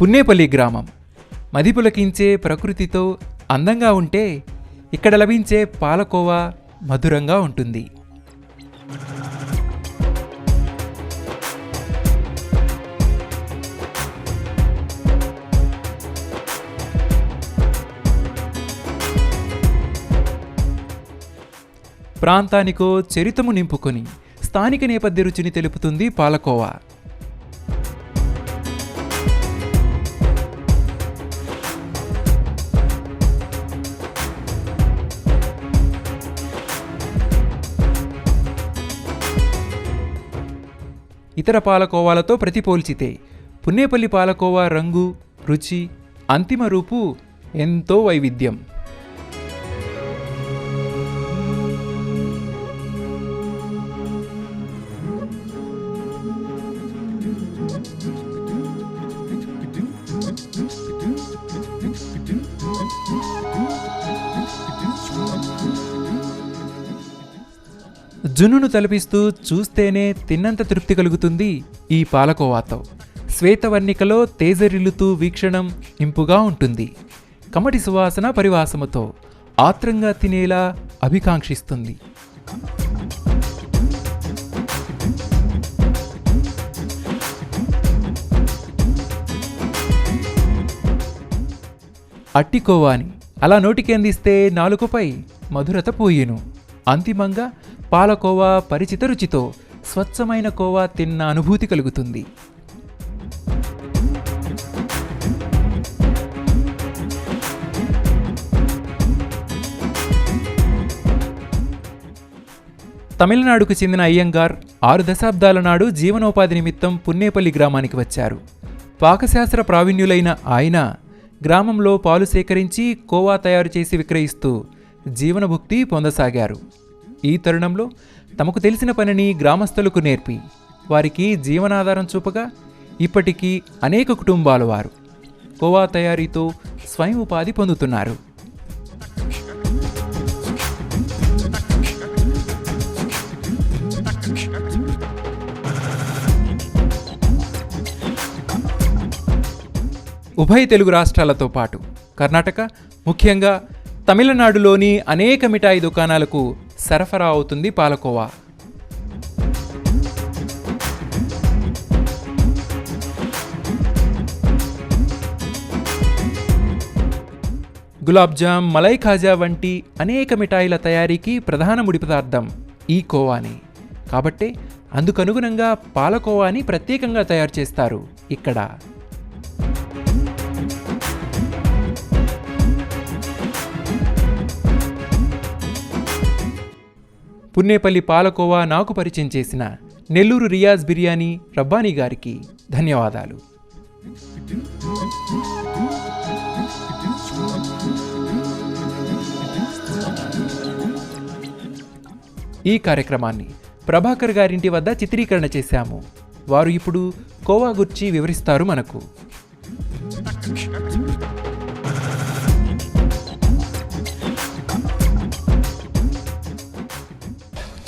పున్నేపల్లి గ్రామం. మదిపులకించే ప్రకృతితో అందంగా ఉంటే ఇక్కడ లభించే పాలకోవా మధురంగా ఉంటుంది. ప్రాంతానికో చరితము నింపుకొని స్థానిక నేపథ్య రుచిని తెలుపుతుంది పాలకోవా. ఇతర పాలకోవాలతో ప్రతిపోల్చితే పున్నేపల్లి పాలకోవా రంగు రుచి అంతిమ రూపు ఎంతో వైవిధ్యం. జున్నును తలపిస్తూ చూస్తేనే తిన్నంత తృప్తి కలుగుతుంది ఈ పాలకోవాతో. శ్వేతవర్ణికలో తేజరిల్లుతూ వీక్షణం ఇంపుగా ఉంటుంది. కమటి సువాసన పరివాసముతో ఆత్రంగా తినేలా అభికాంక్షిస్తుంది. అట్టికోవాని అలా నోటికి అందిస్తే నాలుకపై మధురత పోయేను. అంతిమంగా పాలకోవా పరిచిత రుచితో స్వచ్ఛమైన కోవా తిన్న అనుభూతి కలుగుతుంది. తమిళనాడుకు చెందిన అయ్యంగార్ ఆరు దశాబ్దాల నాడు జీవనోపాధి నిమిత్తం పున్నేపల్లి గ్రామానికి వచ్చారు. పాకశాస్త్ర ప్రావీణ్యులైన ఆయన గ్రామంలో పాలు సేకరించి కోవా తయారు చేసి విక్రయిస్తూ జీవనభుక్తి పొందసాగారు. ఈ తరుణంలో తమకు తెలిసిన పనిని గ్రామస్తులకు నేర్పి వారికి జీవనాధారం చూపగా ఇప్పటికీ అనేక కుటుంబాల వారు. కోవా తయారీతో స్వయం ఉపాధి పొందుతున్నారు. ఉభయ తెలుగు రాష్ట్రాలతో పాటు కర్ణాటక ముఖ్యంగా తమిళనాడులోని అనేక మిఠాయి దుకాణాలకు సరఫరా అవుతుంది పాలకోవా. గులాబ్జామ్ మలై ఖాజా వంటి అనేక మిఠాయిల తయారీకి ప్రధాన ముడి పదార్థం ఈ కోవాని. కాబట్టే అందుకనుగుణంగా పాలకోవాని ప్రత్యేకంగా తయారు చేస్తారు ఇక్కడ. పున్నేపల్లి పాలకోవా నాకు పరిచయం చేసిన నెల్లూరు రియాజ్ బిర్యానీ రబ్బానీ గారికి ధన్యవాదాలు. ఈ కార్యక్రమాన్ని ప్రభాకర్ గారింటి వద్ద చిత్రీకరణ చేశాము. వారు ఇప్పుడు కోవా గుర్చి వివరిస్తారు మనకు.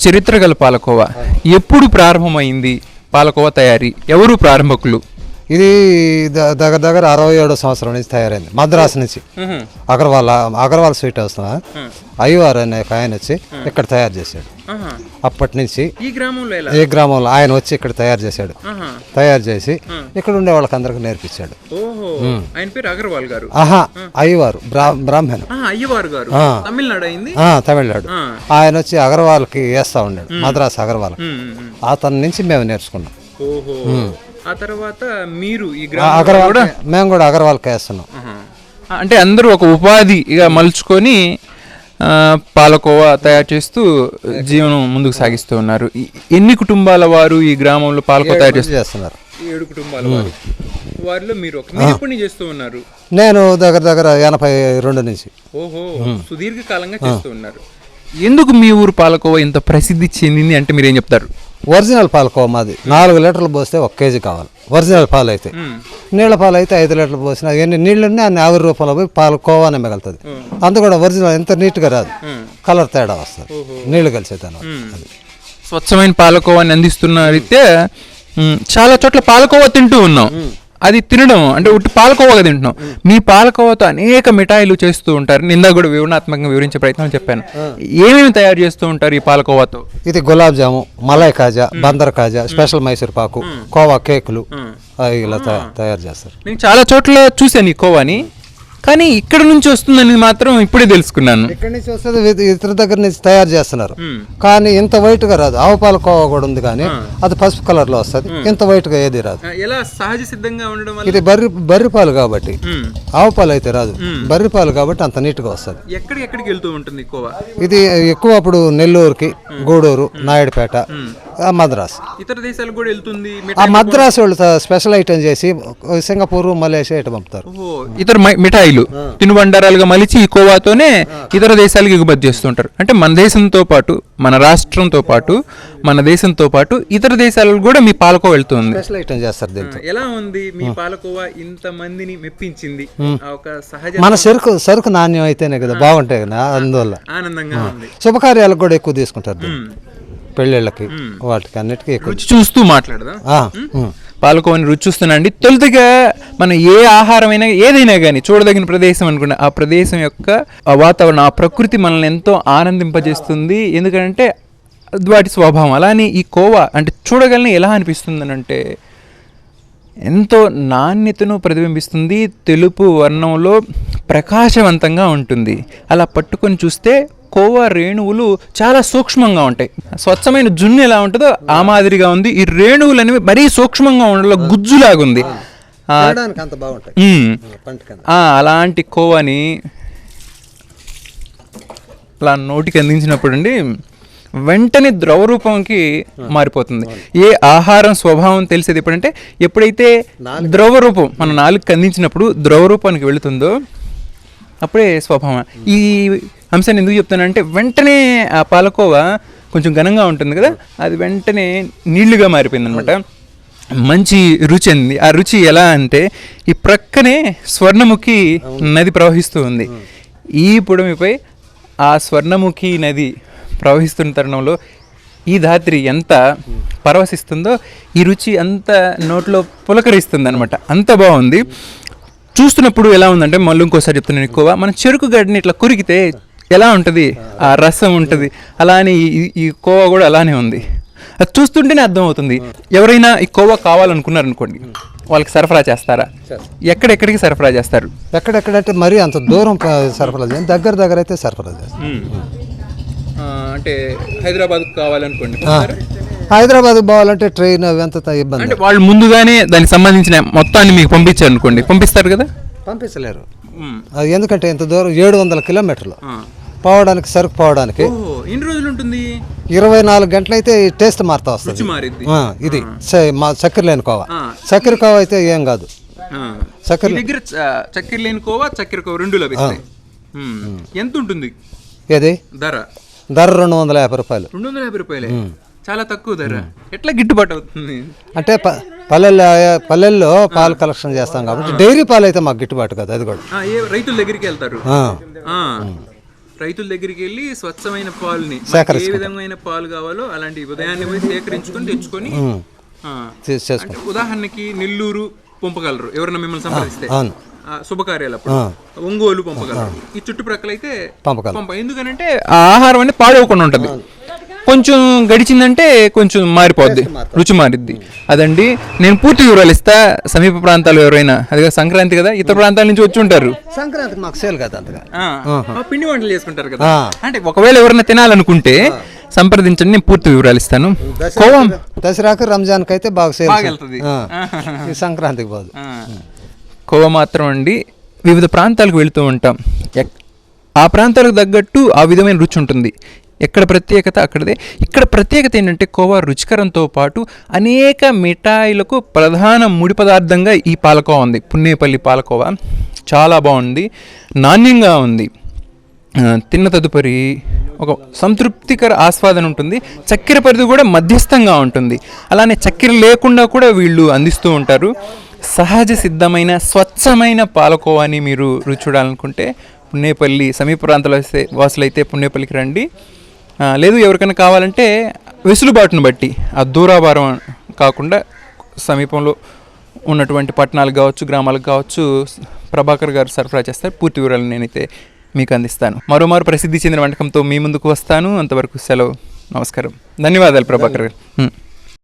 చరిత్ర గల పాలకోవా. ఎప్పుడు ప్రారంభమైంది పాలకోవా తయారీ? ఎవరు ప్రారంభకులు? ఇది దగ్గర దగ్గర అరవై ఏడో సంవత్సరం నుంచి తయారైంది. మద్రాసు నుంచి. అగర్వాల్ అగర్వాల్ స్వీట్ హౌస్ అయ్యవారు అనే ఆయన వచ్చి ఇక్కడ తయారు చేశాడు. అప్పటి నుంచి ఈ గ్రామంలో ఎలా? ఈ గ్రామంలో ఆయన వచ్చి ఇక్కడ తయారు చేశాడు. తయారు చేసి ఇక్కడ ఉండే వాళ్ళకి అందరికి నేర్పించాడు. ఓహో. ఆయన పేరు అగర్వాల్ గారు. ఆహా అయ్యవారు బ్రా బ్రాహ్మణు. అయ్యవారు గారు. తమిళనాడు అయింది? తమిళనాడు. ఆయన వచ్చి అగర్వాల్కి వేస్తా ఉన్నాడు మద్రాసు అగర్వాల్. అతని నుంచి మేము నేర్చుకున్నాం. ఆ తర్వాత మీరు ఈ అగర్వాల్ మేము కూడా అగర్వాల్కి వేస్తున్నాం అంటే అందరూ ఒక ఉపాధి ఇక మలుచుకొని పాలకోవా తయారు చేస్తూ జీవనం ముందుకు సాగిస్తూ ఉన్నారు. ఎన్ని కుటుంబాల వారు ఈ గ్రామంలో పాలకోవా తయారు చేస్తున్నారు. ఏడు కుటుంబాల వారు. వారిలో మీరు ఒక మీరు నుంచి చేస్తూ ఉన్నారు. నేను దగ్గర దగ్గర ఎనభై రెండు నుంచి. ఓహో సుదీర్ఘకాలంగా చేస్తూ ఉన్నారు. ఎందుకు మీ ఊరు పాలకోవా ఇంత ప్రసిద్ధి చెందింది? అంటే మీరేం చెప్తారు? ఒరిజినల్ పాలకోవ మాది నాలుగు లీటర్లు పోస్తే ఒక కేజీ కావాలి. ఒరిజినల్ పాలు అయితే. నీళ్ళ పాలు అయితే ఐదు లీటర్లు పోసిన ఎన్ని నీళ్ళు ఉన్నాయి అన్ని ఆవిరి రూపాయలు పోయి పాలు కోవానే మిగులుతుంది. అందు కూడా ఒరిజినల్ ఎంత నీట్గా రాదు. కలర్ తేడా వస్తుంది. నీళ్ళు కలిసే అది. స్వచ్ఛమైన పాలకోవాని అందిస్తున్న రీతే మ్, చాలా చోట్ల పాలకోవా తింటూ ఉన్నాం. అది తినడం అంటే ఉట్టి పాలకోవగా తింటున్నాం. మీ పాలకోవతో అనేక మిఠాయిలు చేస్తూ ఉంటారు. నిందా కూడా వివరణాత్మకంగా వివరించే ప్రయత్నం చెప్పాను. ఏమేమి తయారు చేస్తూ ఉంటారు ఈ పాలకోవాతో? ఇది గులాబ్ జాము మలై కాజా బందర్ కాజా స్పెషల్ మైసూర్ పాకు కోవా కేకులు ఇలా తయా- తయారు చేస్తారు. నేను చాలా చోట్ల చూశాను ఈ కోవాని. కానీ ఇక్కడ నుంచి వస్తుందని మాత్రం ఇప్పుడే తెలుసుకున్నాను. ఇక్కడి నుంచి వస్తుంది ఇతర దగ్గర నుంచి తయారు చేస్తున్నారు. కానీ ఇంత వైట్గా రాదు. ఆవు పాల కోవా కూడా ఉంది కానీ అది పసుపు కలర్లో వస్తుంది. ఇంత వైట్గా ఏది రాదు. ఎలా సహజ సిద్ధంగా ఉండడం ఇది బర్రి బర్రి పాలు కాబట్టి. ఆవు పాలు అయితే రాదు. బర్రి పాలు కాబట్టి అంత నీట్గా వస్తుంది. ఎక్కడికి ఎక్కడికి వెళ్తూ ఉంటుంది కోవా? ఇది ఎక్కువ అప్పుడు నెల్లూరుకి గూడూరు నాయుడుపేట. మద్రాస్. ఇతర దేశాలకు కూడా వెళ్తుంది ఆ మద్రాసు వాళ్ళు స్పెషల్ ఐటమ్ చేసి సింగపూర్ మలేషియా ఇటు పంపుతారు. ఇతర మిఠాయిలు. తినుబండారాలుగా మలిచి ఈ కోవాతోనే ఇతర దేశాలకు ఎగుమతి చేస్తుంటారు. అంటే మన దేశంతో పాటు మన రాష్ట్రంతో పాటు మన దేశంతో పాటు ఇతర దేశాలకు కూడా మీ పాలకో వెళ్తుంది. స్పెషల్ ఐటమ్ చేస్తారు దీంతో. ఎలా ఉంది మీ పాలకోవా ఇంత మందిని మెప్పించింది? ఒక సహజ మన సరుకు సరుకు నాణ్యం అయితేనే కదా బాగుంటాయి కదా అందువల్ల. ఆనందంగా ఉంది. శుభకార్యాలకు కూడా ఎక్కువ తీసుకుంటారు. పెళ్ళిళ్ళకి వాటికి అన్నిటికీ ఎక్కువ. రుచి చూస్తూ మాట్లాడదా. పాలకోవని రుచి చూస్తున్నాండి తొలుతగా మనం ఏ ఆహారమైనా ఏదైనా కానీ చూడదగిన ప్రదేశం అనుకున్న ఆ ప్రదేశం యొక్క ఆ వాతావరణం ఆ ప్రకృతి మనల్ని ఎంతో ఆనందింపజేస్తుంది. ఎందుకంటే అది వాటి స్వభావం. అలానే ఈ కోవా అంటే చూడగలని ఎలా అనిపిస్తుంది అంటే ఎంతో నాణ్యతను ప్రతిబింబిస్తుంది. తెలుపు వర్ణంలో ప్రకాశవంతంగా ఉంటుంది. అలా పట్టుకొని చూస్తే కోవా రేణువులు చాలా సూక్ష్మంగా ఉంటాయి. స్వచ్ఛమైన జున్ను ఎలా ఉంటుందో ఆ మాదిరిగా ఉంది. ఈ రేణువులు అనేవి మరీ సూక్ష్మంగా ఉండడం గుజ్జులాగా ఉంది. ఆ, తినడానికి అంత బాగుంటాయి. ఉమ్. పంటకన్నా ఆ, అలాంటి కోవాని అలా నోటికి అందించినప్పుడు అండి వెంటనే ద్రవ రూపంకి మారిపోతుంది. ఏ ఆహారం స్వభావం తెలిసేది ఎప్పుడంటే ఎప్పుడైతే ద్రవ రూపం మన నాలుగు అందించినప్పుడు ద్రవ రూపానికి వెళుతుందో అప్పుడే స్వభావం. ఈ అంశాన్ని ఎందుకు చెప్తానంటే వెంటనే ఆ పాలకోవా కొంచెం ఘనంగా ఉంటుంది కదా అది వెంటనే నీళ్ళుగా మారిపోయింది అనమాట మంచి రుచి అంది. ఆ రుచి ఎలా అంటే ఈ ప్రక్కనే స్వర్ణముఖి నది ప్రవహిస్తూ ఉంది. ఈ పుడమిపై ఆ స్వర్ణముఖి నది ప్రవహిస్తున్న తరుణంలో ఈ ధాత్రి ఎంత పరవశిస్తుందో ఈ రుచి అంత నోట్లో పులకరిస్తుంది అనమాట అంత బాగుంది. చూస్తున్నప్పుడు ఎలా ఉందంటే మళ్ళీ ఇంకోసారి చెప్తున్నాను ఎక్కువ మన చెరుకు గడ్డిని ఇట్లా కొరికితే ఎలా ఉంటుంది? ఆ రసం ఉంటుంది. అలానే ఈ ఈ కోవా కూడా అలానే ఉంది. అది చూస్తుంటేనే అర్థం అవుతుంది ఎవరైనా ఈ కోవా కావాలనుకున్నారనుకోండి వాళ్ళకి సరఫరా చేస్తారా? ఎక్కడెక్కడికి సరఫరా చేస్తారు? ఎక్కడెక్కడంటే మరీ అంత దూరం సరఫరా చేయం. దగ్గర దగ్గర అయితే సరఫరా చేస్తాం అంటే హైదరాబాద్ కావాలనుకోండి. హైదరాబాద్ పోవాలంటే ట్రైన్ అవి ఎంత ఇబ్బంది. అంటే వాళ్ళు ముందుగానే దానికి సంబంధించిన మొత్తాన్ని మీకు పంపించారు అనుకోండి. పంపిస్తారు కదా? పంపించలేరు అది ఎందుకంటే ఇంత దూరం ఏడు వందల కిలోమీటర్లు. పోవడానికి సరుకు పోవడానికి ఎన్ని రోజులు ఉంటుంది? ఇరవై నాలుగు గంటలైతే ఈ టేస్ట్ మారుతా వస్తుంది. ఇది మా చక్కెర లేని కోవా. చక్కెర కోవా అయితే ఏం కాదు. చక్కెర దగ్గర చక్కెర లేని కోవా చక్కెర కోవా రెండు లభిస్తాయి. ఎంత ఉంటుంది? ఏది? ధర? ధర రెండు వందల యాభై రూపాయలు. రెండు వందల యాభై రూపాయలే. చాలా తక్కువ ధర. ఎట్లా గిట్టుబాటు అవుతుంది? అంటే పల్లెల్లో పల్లెల్లో పాలు కలెక్షన్ చేస్తాం కాబట్టి డైరీ పాలు అయితే మాకు గిట్టుబాటు కదా అది కూడా. రైతుల దగ్గరికి వెళ్తారు. రైతుల దగ్గరికి వెళ్ళి స్వచ్ఛమైన పాలుని ఏ విధమైన పాలు కావాలో అలాంటి ఉదయాన్నే పోయి సేకరించుకొని తెచ్చుకొని ఉదాహరణకి నెల్లూరు పంపగలరు ఎవరైనా మిమ్మల్ని సంప్రదిస్తే. అవును. ఆ, శుభకార్యాలు అప్పుడు ఒంగోలు పంపగలరు. ఈ చుట్టుప్రక్కల అయితే పంప ఎందుకనంటే ఆహారం అనేది పాడవకుండా ఉంటుంది. కొంచెం గడిచిందంటే కొంచెం మారిపోద్ది రుచి మారిద్ది. అదండి. నేను పూర్తి వివరాలు ఇస్తా. సమీప ప్రాంతాలు ఎవరైనా అది సంక్రాంతి కదా ఇతర ప్రాంతాల నుంచి వచ్చి ఉంటారు. సంక్రాంతికి మాకు సేల్ కదా అంతగా. ఆ, ఆ, పిండి వంటలు చేసుకుంటారు కదా. అంటే ఒకవేళ ఎవరైనా తినాలనుకుంటే సంప్రదించండి నేను పూర్తి వివరాలు ఇస్తాను. కోవం. దసరాకు రంజాన్కి అయితే బాగా సేల్ సంక్రాంతికి పోదు. ఆ. కోవ మాత్రం అండి. వివిధ ప్రాంతాలకు వెళుతూ ఉంటాం. ఆ ప్రాంతాలకు తగ్గట్టు ఆ విధమైన రుచి ఉంటుంది. ఎక్కడ ప్రత్యేకత? అక్కడదే. ఇక్కడ ప్రత్యేకత ఏంటంటే కోవా రుచికరంతో పాటు అనేక మిఠాయిలకు ప్రధాన ముడి పదార్థంగా ఈ పాలకోవా ఉంది. పున్నేపల్లి పాలకోవా చాలా బాగుంది. నాణ్యంగా ఉంది. తిన్న తదుపరి ఒక సంతృప్తికర ఆస్వాదన ఉంటుంది. చక్కెర పరిధి కూడా మధ్యస్థంగా ఉంటుంది. అలానే చక్కెర లేకుండా కూడా వీళ్ళు అందిస్తూ ఉంటారు. సహజ సిద్ధమైన స్వచ్ఛమైన పాలకోవాని మీరు రుచి చూడాలనుకుంటే పున్నేపల్లి సమీప ప్రాంతాల వాసులైతే పుణేపల్లికి రండి. లేదు ఎవరికైనా కావాలంటే వెసులుబాటును బట్టి ఆ దూరాభారం కాకుండా సమీపంలో ఉన్నటువంటి పట్టణాలకు కావచ్చు గ్రామాలకు కావచ్చు ప్రభాకర్ గారు సరఫరా చేస్తారు పూర్తి వివరాలు నేనైతే మీకు అందిస్తాను. మరోమారు ప్రసిద్ధి చెందిన వంటకంతో మీ ముందుకు వస్తాను. అంతవరకు సెలవు. నమస్కారం. ధన్యవాదాలు ప్రభాకర్ గారు.